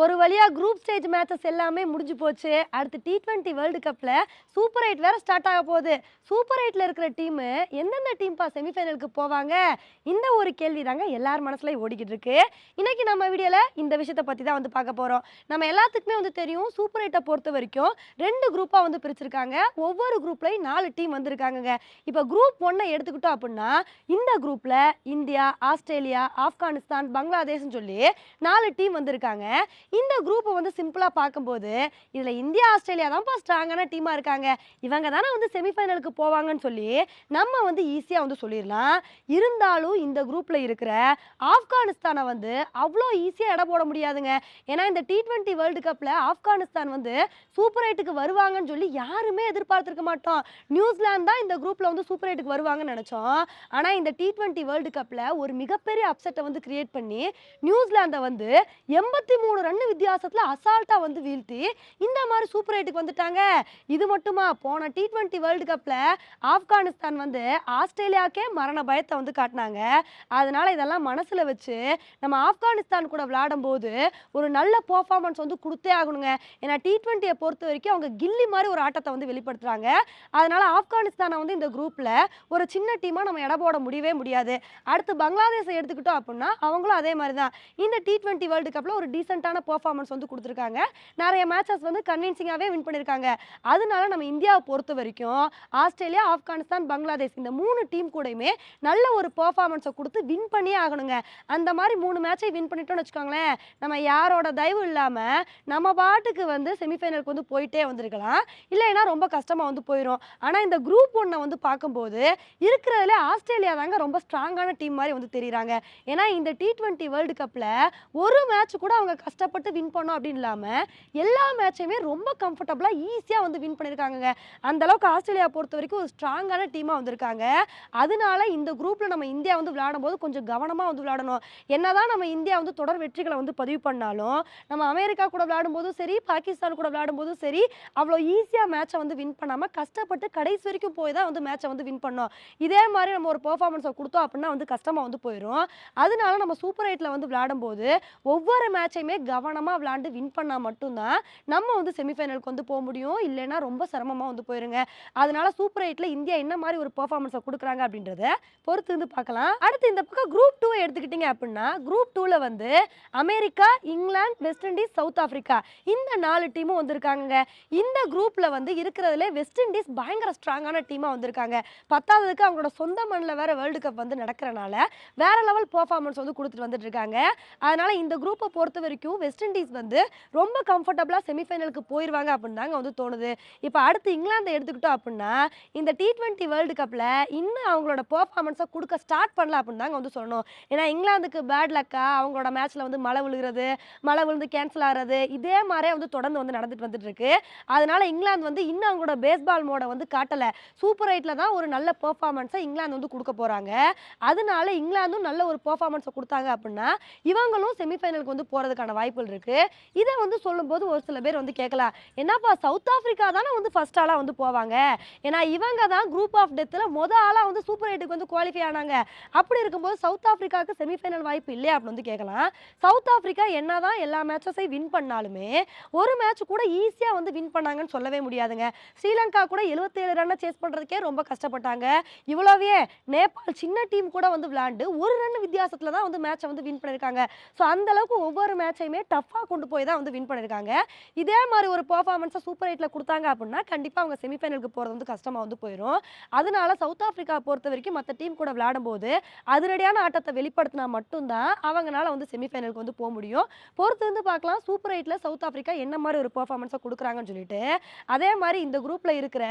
ஒரு வழியாக group stage matches எல்லாமே முடிஞ்சு போச்சு. அடுத்து டி ட்வெண்ட்டி வேர்ல்டு கப்பில் சூப்பர் எயிட் வேறு ஸ்டார்ட் ஆக போகுது. சூப்பர் எயிட்டில் இருக்கிற டீமு எந்தெந்த டீம்ப்பா செமிஃபைனலுக்கு போவாங்க? இந்த ஒரு கேள்வி தாங்க எல்லார் மனசுலையும் ஓடிக்கிட்டு இருக்கு. இன்றைக்கி நம்ம வீடியோவில் இந்த விஷயத்தை பற்றி தான் வந்து பார்க்க போகிறோம் நம்ம எல்லாத்துக்குமே வந்து தெரியும் சூப்பர் எயிட்டை பொறுத்த வரைக்கும் ரெண்டு குரூப்பாக வந்து பிரிச்சிருக்காங்க. ஒவ்வொரு குரூப்லையும் நாலு டீம் வந்திருக்காங்கங்க. இப்போ குரூப் ஒன்றை எடுத்துக்கிட்டோம் அப்படின்னா இந்த குரூப்பில் இந்தியா ஆஸ்திரேலியா ஆப்கானிஸ்தான் பங்களாதேஷ்னு சொல்லி நாலு டீம் வந்திருக்காங்க. இந்த குரூப்பை வந்து சிம்பிளாக பார்க்கும்போது இதில் இந்தியா ஆஸ்திரேலியா தான்ப்பா ஸ்ட்ராங்கான டீமாக இருக்காங்க. இவங்க தானே வந்து செமிஃபைனலுக்கு போவாங்கன்னு சொல்லி நம்ம வந்து ஈஸியாக வந்து சொல்லிடலாம். இருந்தாலும் இந்த குரூப்பில் இருக்கிற ஆப்கானிஸ்தானை வந்து அவ்வளோ ஈஸியாக இட போட முடியாதுங்க. ஏன்னா இந்த டி ட்வெண்ட்டி வேர்ல்டு கப்பில் ஆப்கானிஸ்தான் வந்து சூப்பர் எயிட்டுக்கு வருவாங்கன்னு சொல்லி யாருமே எதிர்பார்த்திருக்க மாட்டோம். நியூசிலாந்து தான் இந்த குரூப்பில் வந்து சூப்பர் எயிட்டுக்கு வருவாங்கன்னு நினச்சோம். ஆனால் இந்த டி ட்வெண்ட்டி வேர்ல்டு கப்பில் ஒரு மிகப்பெரிய அப்செட்டை வந்து கிரியேட் பண்ணி நியூசிலாந்தை வந்து எண்பத்தி மூணு ரன் வித்தியாசத்தில் அசால்ட்டாக வந்து வீழ்த்தி இந்த மாதிரி சூப்பர் எயிட்டுக்கு வந்துட்டாங்க. இது மட்டுமா? போன டி ட்வெண்ட்டி வேர்ல்டு கப்பில் ஆப்கானிஸ்தான் வந்து ஆஸ்திரேலியாக்கே மரண பயத்தை வந்து காட்டினாங்க. அதனால இதெல்லாம் மனசில் வச்சு நம்ம ஆப்கானிஸ்தான் கூட விளையாடும் போது ஒரு நல்ல பர்ஃபார்மன்ஸ் வந்து கொடுத்தே ஆகணுங்க. ஏன்னா டி ட்வெண்ட்டியை பொறுத்த வரைக்கும் அவங்க கில்லி மாதிரி ஒரு ஆட்டத்தை வந்து வெளிப்படுத்துகிறாங்க அதனால ஆப்கானிஸ்தானை வந்து இந்த குரூப்பில் ஒரு சின்ன டீமாக நம்ம இட போட முடியவே முடியாது. அடுத்து பங்களாதேஷை எடுத்துக்கிட்டோம் அப்படின்னா அவங்களும் அதே மாதிரி தான் இந்த டி ட்வெண்ட்டி வேர்ல்டு கப்பில் ஒரு டீசெண்டான பெர்ஃபார்மன்ஸ் வந்து கொடுத்துருக்காங்க. நிறைய மேட்சஸ் வந்து கன்வின்சிங்காகவே வின் பண்ணியிருக்காங்க. அதனால நம்ம இந்தியாவை பொறுத்த வரைக்கும் ஆஸ்திரேலியா ஆப்கானிஸ்தான் பங்களாதேஷ் இந்த மூணு டீம் கூடயுமே நல்ல ஒரு பெர்ஃபார்மன்ஸை கொடுத்து வின் பண்ணியே ஆகணுங்க. அந்த மாதிரி மூணு மேட்சை வின் பண்ணிட்டோம்னு வச்சுக்கோங்களேன் நம்ம யாரோட தயவு இல்லாமல் நம்ம பாட்டுக்கு வந்து செமிஃபைனலுக்கு வந்து போயிட்டே வந்திருக்கலாம். இல்லைன்னா ரொம்ப கஷ்டமாக வந்து போயிடும் ஆனால் இந்த குரூப் ஒன்றை வந்து பார்க்கும்போது இருக்கிறதுல ஆஸ்திரேலியா தாங்க ரொம்ப ஸ்ட்ராங்கான டீம் மாதிரி வந்து தெரியுறாங்க. ஏன்னா இந்த டி ட்வெண்ட்டி வேர்ல்டு கப்பில் ஒரு மேட்ச் கூட அவங்க கஷ்டப்பட்டு கஷ்டப்பட்டு வின் பண்ணோம் அப்படின்னு இல்லாமல் எல்லா மேட்சையுமே ரொம்ப கம்ஃபர்டபுளாக ஈஸியாக வந்து வின் பண்ணியிருக்காங்க அந்த அளவுக்கு ஆஸ்திரேலியா பொறுத்த வரைக்கும் ஒரு ஸ்ட்ராங்கான டீமாக வந்திருக்காங்க. அதனால இந்த குரூப்பில் நம்ம இந்தியா வந்து விளையாடும் போது கொஞ்சம் கவனமாக வந்து விளையாடணும். என்னதான் நம்ம இந்தியா வந்து தொடர் வெற்றிகளை வந்து பதிவு பண்ணாலும் நம்ம அமெரிக்கா கூட விளையாடும் போதும் சரி பாகிஸ்தான் கூட விளையாடும் போதும் சரி அவ்வளோ ஈஸியாக மேட்சை வந்து வின் பண்ணாமல் கஷ்டப்பட்டு கடைசி வரைக்கும் போய் தான் வந்து மேட்சை வந்து வின் பண்ணோம். இதே மாதிரி நம்ம ஒரு பெர்ஃபார்மன்ஸை கொடுத்தோம் அப்படின்னா வந்து கஷ்டமாக வந்து போயிடும் அதனால நம்ம சூப்பர் எயிட்டில் வந்து விளையாடும் போது ஒவ்வொரு மேட்சையுமே கவனமாக விளையாண்டு வின் பண்ணால் மட்டும்தான் நம்ம வந்து செமிஃபைனலுக்கு வந்து போக முடியும். இல்லைன்னா ரொம்ப சிரமமாக வந்து போயிருங்க. அதனால சூப்பர் எயிட்டில் இந்தியா என்ன மாதிரி ஒரு பெர்ஃபார்மன்ஸை கொடுக்குறாங்க அப்படின்றத பொறுத்து வந்து பார்க்கலாம். அடுத்து இந்த பக்கம் குரூப் டூ எடுத்துக்கிட்டிங்க அப்படின்னா குரூப் டூவில் வந்து America England West Indies South Africa இந்த நாலு டீமும் வந்திருக்காங்க இந்த குரூப்பில் வந்து இருக்கிறதுல வெஸ்ட் இண்டீஸ் பயங்கர ஸ்ட்ராங்கான டீமாக வந்திருக்காங்க. பத்தாவதுக்கு அவங்களோட சொந்த மண்ணில் வேற வேர்ல்டு கப் வந்து நடக்கிறனால வேற லெவல் பெர்ஃபார்மன்ஸ் வந்து கொடுத்துட்டு வந்துட்டு இருக்காங்க. அதனால இந்த குரூப்பை பொறுத்த வரைக்கும் வெஸ்ட் இண்டீஸ் வந்து ரொம்ப கம்ஃபர்டபுளாக செமிஃபைனலுக்கு போயிடுவாங்க அப்படின்னு தாங்க வந்து தோணுது. இப்போ அடுத்து இங்கிலாந்தை எடுத்துக்கிட்டோம் அப்படின்னா இந்த டி ட்வெண்ட்டி வேர்ல்டு கப்பில் இன்னும் அவங்களோட பர்ஃபார்மன்ஸை கொடுக்க ஸ்டார்ட் பண்ணல அப்படின்னு தாங்க வந்து சொல்லணும். ஏன்னா இங்கிலாந்துக்கு பேட் லக்கா அவங்களோட மேட்ச்சில் வந்து மழை விழுகிறது மழை விழுந்து கேன்சல் ஆகிறது இதே மாதிரியே வந்து தொடர்ந்து வந்து நடந்துட்டு வந்துட்டு இருக்கு அதனால இங்கிலாந்து வந்து இன்னும் அவங்களோட பேஸ்பால் மோடை வந்து காட்டலை. சூப்பர் எயிட்டில் தான் ஒரு நல்ல பெர்ஃபார்மன்ஸை இங்கிலாந்து வந்து கொடுக்க போகிறாங்க அதனால இங்கிலாந்தும் நல்ல ஒரு பெர்ஃபார்மன்ஸை கொடுத்தாங்க அப்படின்னா இவங்களும் செமிஃபைனலுக்கு வந்து போகிறதுக்கான வாய்ப்பு வாய்ப்புகள் இருக்குது இதை வந்து சொல்லும்போது ஒரு சில பேர் வந்து கேட்கலாம் என்னப்பா சவுத் ஆஃப்ரிக்கா தானே வந்து ஃபர்ஸ்ட் ஆளாக வந்து போவாங்க? ஏன்னா இவங்க தான் குரூப் ஆஃப் டெத்தில் முத ஆளாக வந்து சூப்பர் எயிட்டுக்கு வந்து குவாலிஃபை ஆனாங்க. அப்படி இருக்கும்போது சவுத் ஆஃப்ரிக்காவுக்கு செமிஃபைனல் வாய்ப்பு இல்லையா அப்படின்னு வந்து கேட்கலாம். சவுத் ஆஃப்ரிக்கா என்ன தான் எல்லா மேட்சஸையும் வின் பண்ணாலுமே ஒரு மேட்ச் கூட ஈஸியாக வந்து வின் பண்ணாங்கன்னு சொல்லவே முடியாதுங்க. ஸ்ரீலங்கா கூட 77 ரன்னை சேஸ் பண்ணுறதுக்கே ரொம்ப கஷ்டப்பட்டாங்க. இவ்வளோவே நேபாள் சின்ன டீம் கூட வந்து விளாண்டு ஒரு ரன் வித்தியாசத்தில் தான் வந்து மேட்சை வந்து வின் பண்ணியிருக்காங்க. ஸோ அந்த அளவுக்கு ஒவ்வொரு மேட்சையுமே டஃப்பாக கொண்டு போய் தான் வந்து வின் பண்ணியிருக்காங்க இதே மாதிரி ஒரு பர்ஃபார்மன்ஸை சூப்பர் எயிட்டில் கொடுத்தாங்க அப்படின்னா கண்டிப்பாக அவங்க செமிஃபைனலுக்கு போகிறது வந்து கஷ்டமாக வந்து போயிடும் அதனால சவுத் ஆஃப்ரிக்கா பொறுத்த வரைக்கும் மற்ற டீம் கூட விளையாடும் போது அதிரடியான ஆட்டத்தை வெளிப்படுத்தினா மட்டும்தான் அவங்களால வந்து செமிஃபைனலுக்கு வந்து போக முடியும். பொறுத்து வந்து பார்க்கலாம் சூப்பர் எயிட்டில் சவுத் ஆஃப்ரிக்கா என்ன மாதிரி ஒரு பர்ஃபார்மன்ஸை கொடுக்குறாங்கன்னு சொல்லிட்டு. அதே மாதிரி இந்த குரூப்பில் இருக்கிற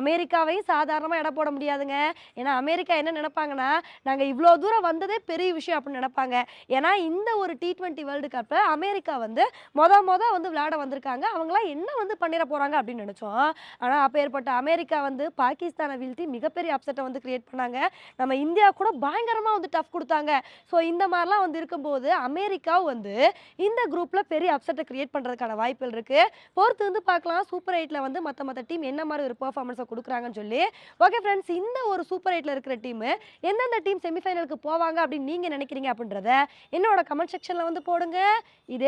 அமெரிக்காவையும் சாதாரணமாக இட போட முடியாதுங்க. ஏன்னா அமெரிக்கா என்ன நினைப்பாங்கன்னா நாங்கள் இவ்வளோ தூரம் வந்ததே பெரிய விஷயம் அப்படின்னு நினைப்பாங்க. ஏன்னா இந்த ஒரு டி ட்வெண்ட்டி வேர்ல்டு கப்பில் அமெரிக்கா அமெரிக்கா வந்து மொத மொத வந்து விளையாட வந்திருக்காங்க. அவங்களாம் என்ன வந்து பண்ணிட போகிறாங்க அப்படின்னு நினச்சோம். ஆனால் அப்பேற்பட்ட அமெரிக்கா வந்து பாகிஸ்தானை வீழ்த்தி மிகப்பெரிய அப்செட்டை வந்து கிரியேட் பண்ணாங்க. நம்ம இந்தியா கூட பயங்கரமாக வந்து டஃப் கொடுத்தாங்க. ஸோ இந்த மாதிரிலாம் வந்து இருக்கும்போது அமெரிக்காவும் வந்து இந்த குரூப்பில் பெரிய அப்செட்டை கிரியேட் பண்ணுறதுக்கான வாய்ப்புகள் இருக்குது பொறுத்து வந்து பார்க்கலாம். சூப்பர் எயிட்டில் வந்து மற்ற மற்ற டீம் என்ன மாதிரி ஒரு பர்ஃபார்மன்ஸை கொடுக்குறாங்கன்னு சொல்லி. ஓகே ஃப்ரெண்ட்ஸ் இந்த ஒரு சூப்பர் எயிட்டில் இருக்கிற டீம் எந்தெந்த டீம் செமிஃபைனலுக்கு போவாங்க அப்படின்னு நீங்கள் நினைக்கிறீங்க அப்படின்றத என்னோட கமெண்ட் செக்ஷனில் வந்து போடுங்க. இதே